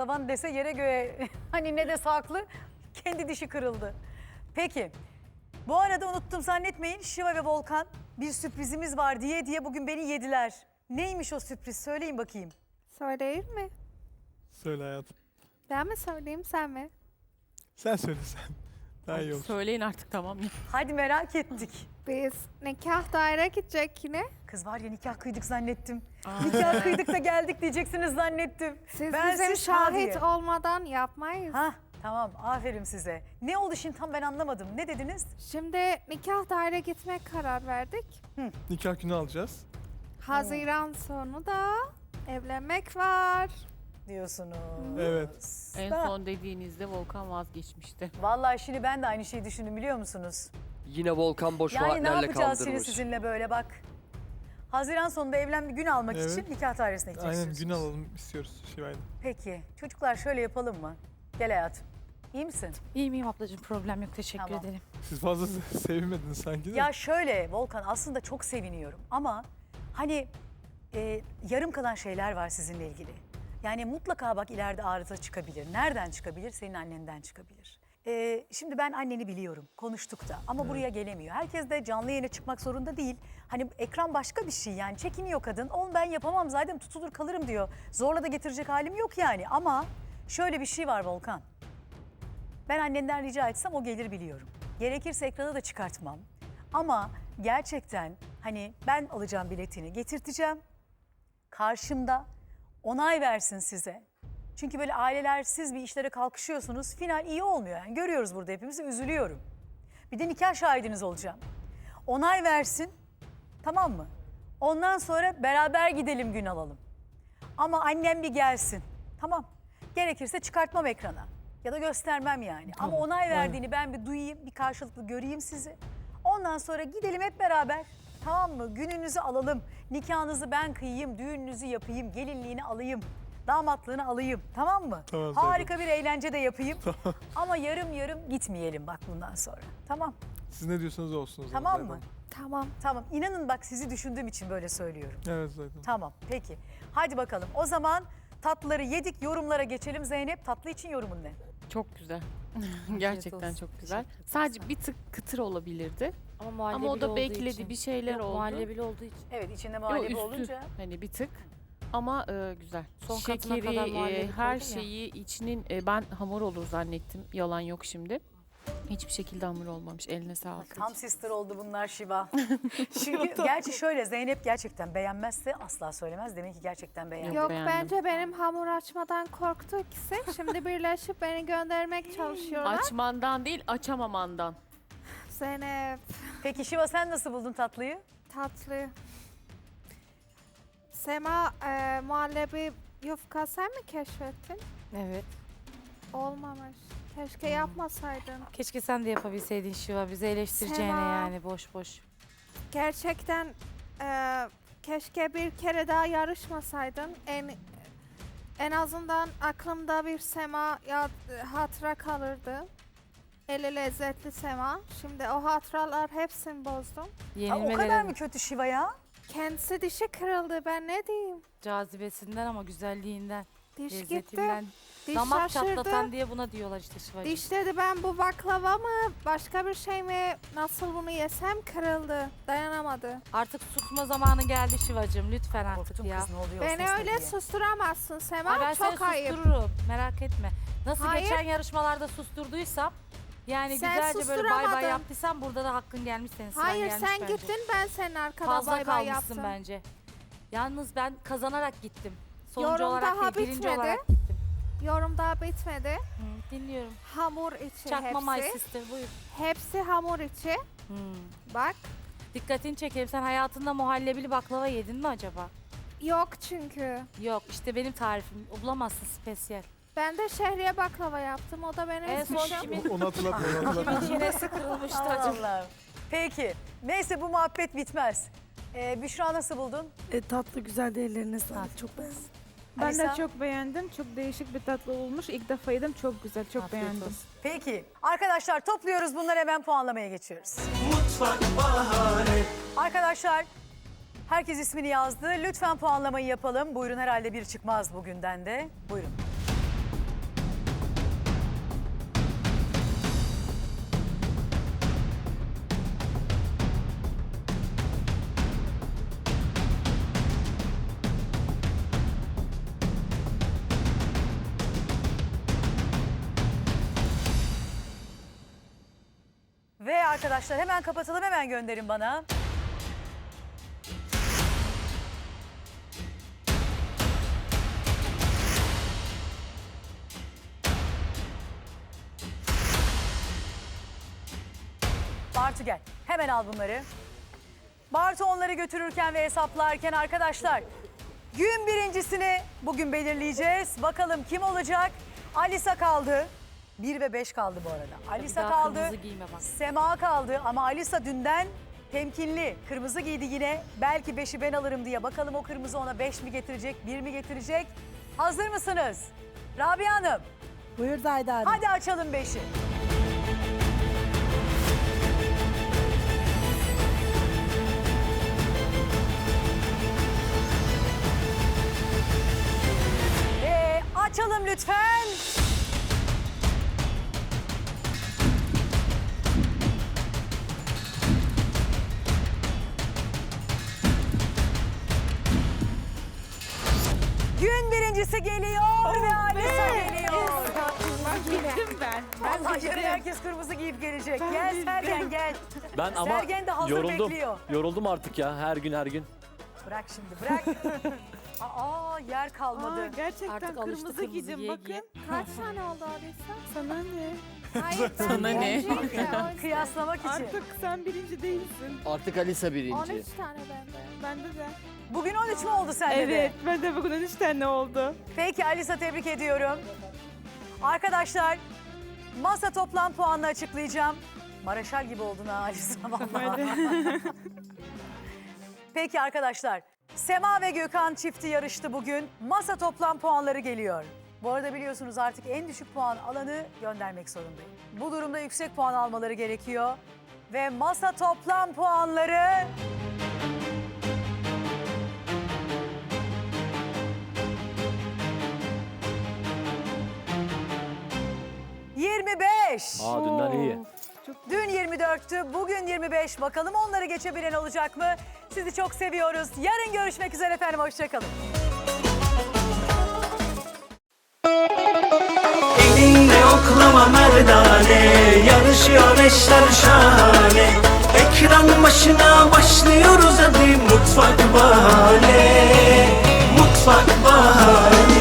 Tavan dese yere göğe hani ne de saklı kendi dişi kırıldı. Peki bu arada unuttum zannetmeyin Şiva ve Volkan bir sürprizimiz var diye diye bugün beni yediler. Neymiş o sürpriz söyleyin bakayım. Söyleyeyim mi? Söyle hayatım. Ben mi söyleyeyim sen mi? Sen söyle sen. İyi olur. Söyleyin artık tamam mı? Hadi merak ettik. Biz nikah daire gidecek yine. Kız var ya nikah kıydık zannettim. Nikah kıydık da geldik diyeceksiniz zannettim. Siz Ben bizim siz şahit Hadiye. olmadan yapmayız. Hah tamam aferin size. Ne oldu şimdi tam ben anlamadım. Ne dediniz? Şimdi nikah daire gitmek karar verdik. Nikah günü alacağız. Haziran sonu da evlenmek var. Diyorsunuz. Evet. En Da- son dediğinizde Volkan vazgeçmişti. Vallahi şimdi ben de aynı şeyi düşündüm biliyor musunuz? Yine Volkan boş Yani ne vaatlerle yapacağız şimdi sizinle böyle bak. Haziran sonunda evlen gün almak Evet. için nikah gideceksiniz. Aynen gün alalım istiyoruz Şivay'la. Peki çocuklar şöyle yapalım mı? Gel hayatım. İyi misin? İyiyim iyiyim ablacığım problem yok teşekkür Tamam. ederim. Siz fazla se- sevinmediniz sanki de. Ya şöyle Volkan aslında çok seviniyorum ama hani e, yarım kalan şeyler var sizinle ilgili. Yani mutlaka bak ileride arıza çıkabilir. Nereden çıkabilir? Senin annenden çıkabilir. E, şimdi ben anneni biliyorum. Konuştuk da ama buraya gelemiyor. Herkes de canlı yayına çıkmak zorunda değil. Hani ekran başka bir şey yani çekiniyor kadın. Onu ben yapamam zaten tutulur kalırım diyor. Zorla da getirecek halim yok yani ama şöyle bir şey var Volkan. Ben annenden rica etsem o gelir biliyorum. Gerekirse ekrana da çıkartmam. Ama gerçekten hani ben alacağım biletini getirteceğim. Karşımda onay versin size. Çünkü böyle aileler siz bir işlere kalkışıyorsunuz. Final iyi olmuyor yani. Görüyoruz burada hepimizi üzülüyorum. Bir de nikah şahidiniz olacağım. Onay versin. Tamam mı? Ondan sonra beraber gidelim gün alalım. Ama annem bir gelsin. Tamam. Gerekirse çıkartmam ekrana. Ya da göstermem yani. Ama onay verdiğini ben bir duyayım, bir karşılıklı göreyim sizi. Ondan sonra gidelim hep beraber. Tamam mı? Gününüzü alalım. Nikahınızı ben kıyayım, düğününüzü yapayım, gelinliğini alayım. Damatlığını alayım. Tamam mı? Tamam, Harika bir eğlence de yapayım. Ama yarım yarım gitmeyelim bak bundan sonra. Tamam. Siz ne diyorsanız olsun o zaman Tamam zaten. mı? Tamam. Tamam. İnanın bak sizi düşündüğüm için böyle söylüyorum. Evet zaten. Tamam peki. Hadi bakalım. O zaman tatlıları yedik yorumlara geçelim. Zeynep tatlı için yorumun ne? Çok güzel. Gerçekten olsun. çok güzel. Sadece bir tık kıtır olabilirdi. Ama muhallebili Ama o da olduğu bekledi için. bir şeyler Yok, oldu. Muhallebili olduğu için. Evet içinde muhallebi üstü olunca. hani bir tık. Ama e, güzel. Son katına Şekeri, kadar e, muhallebi her koydum ya. şeyi içinin e, ben hamur olur zannettim. Yalan yok şimdi. Hiçbir şekilde hamur olmamış. Eline sağlık. Tam sister oldu bunlar Şiva. Çünkü gerçi şöyle Zeynep gerçekten beğenmezse asla söylemez. Demek ki gerçekten beğendi. Yok, Yok beğendim. bence benim hamur açmadan korktu ikisi. Şimdi birleşip beni göndermek çalışıyorlar. Açmandan değil açamamandan. Zeynep Peki Şiva sen nasıl buldun tatlıyı? tatlı. Sema e, muhallebi yufka sen mi keşfettin? Evet. Olmamış. Keşke yapmasaydın. Keşke sen de yapabilseydin Şiva bizi eleştireceğine Sema. yani boş boş. Gerçekten e, keşke bir kere daha yarışmasaydın. En en azından aklımda bir sema ya, hatıra kalırdı. Eli lezzetli sema. Şimdi o hatıralar hepsini bozdum. Aa, o kadar mı kötü Şiva ya? Kendisi dişi kırıldı ben ne diyeyim. cazibesinden ama güzelliğinden, Diş gitti. lezzetinden. Diş Damak şaşırdı. çatlatan diye buna diyorlar işte Şivacığım. Diş dedi ben bu baklava mı başka bir şey mi nasıl bunu yesem kırıldı. Dayanamadı. Artık susma zamanı geldi Şivacığım lütfen artık Korktum ya. kız ne oluyor? Beni ses ne öyle diye. susturamazsın Sema. Ay ben Çok seni ayıp. sustururum merak etme. Nasıl Hayır. geçen yarışmalarda susturduysam yani Sen güzelce böyle bay bay susturamadın. yaptıysam burada da hakkın gelmiş senin sıran Hayır gelmiş sen bence. gittin ben senin arkada Fazla bay bay kalmışsın yaptım. bence. Yalnız ben kazanarak gittim. Sonuncu Yorum olarak daha değil, birinci bitmedi. olarak gittim. Yorum daha bitmedi. Hı, dinliyorum. Hamur içi Çakma my hepsi. sister buyur. Hepsi hamur içi. Hmm. Bak. Dikkatini çekelim. Sen hayatında muhallebili baklava yedin mi acaba? Yok çünkü. Yok işte benim tarifim. Bulamazsın spesiyel. Ben de şehriye baklava yaptım. O da benim En son suçum. kimin, Onu hatırlatma onu hatırlatma. kimin çenesi kırılmıştı acaba? Peki. Neyse bu muhabbet bitmez. Ee, Büşra nasıl buldun? E, tatlı güzel de ellerine sağlık. Çok beğendim. Ben Alisa? de çok beğendim. Çok değişik bir tatlı olmuş. İlk defa yedim. Çok güzel. Çok Afiyet beğendim. olsun. Peki. Arkadaşlar topluyoruz bunları hemen puanlamaya geçiyoruz. Arkadaşlar herkes ismini yazdı. Lütfen puanlamayı yapalım. Buyurun herhalde bir çıkmaz bugünden de. Buyurun. Arkadaşlar hemen kapatalım hemen gönderin bana. Bartu gel. Hemen al bunları. Bartu onları götürürken ve hesaplarken arkadaşlar gün birincisini bugün belirleyeceğiz. Bakalım kim olacak? Alisa kaldı. 1 ve 5 kaldı bu arada. Alisa daha kaldı. kırmızı giyme bak. Sema kaldı ama Alisa dünden temkinli. Kırmızı giydi yine. Belki 5'i ben alırım diye. Bakalım o kırmızı ona 5 mi getirecek, 1 mi getirecek? Hazır mısınız? Rabia Hanım Buyur Zayda Hanım. hadi açalım 5'i. Ve açalım lütfen. Birincisi geliyor ve Alisa geliyor. Bittim ben. Ben Vallahi yarın herkes kırmızı giyip gelecek. Gel Sergen gel. Ben ama Sergen de hazır yoruldum. bekliyor. Yoruldum artık ya her gün her gün. Bırak şimdi bırak. Aa yer Aa, kalmadı. gerçekten Artık alıştı kırmızı kırmızı giydim giye bakın. giye. Kaç tane oldu Alisa? Sana ne? Hayır, ben Sana ne? birinciyim de o yüzden. Kıyaslamak için. Artık sen birinci değilsin. Artık Alisa birinci. 13 tane bende. Bende de. Bugün 13 mü oldu sende de? Evet, ben de bugün 13 tane oldu. Peki Alisa tebrik ediyorum. Arkadaşlar masa toplam puanını açıklayacağım. Maraşal gibi oldun ha Alisa vallahi. Peki arkadaşlar Sema ve Gökhan çifti yarıştı bugün. Masa toplam puanları geliyor. Bu arada biliyorsunuz artık en düşük puan alanı göndermek zorundayım. Bu durumda yüksek puan almaları gerekiyor. Ve masa toplam puanları... ...25. Aa dünden iyi. Dün 24'tü, bugün 25. Bakalım onları geçebilen olacak mı? Sizi çok seviyoruz. Yarın görüşmek üzere efendim, hoşçakalın. Elinle oklama merdane Yarışıyor eşler şahane. Ekran başına başlıyoruz hadi Mutfak bahane Mutfak bahane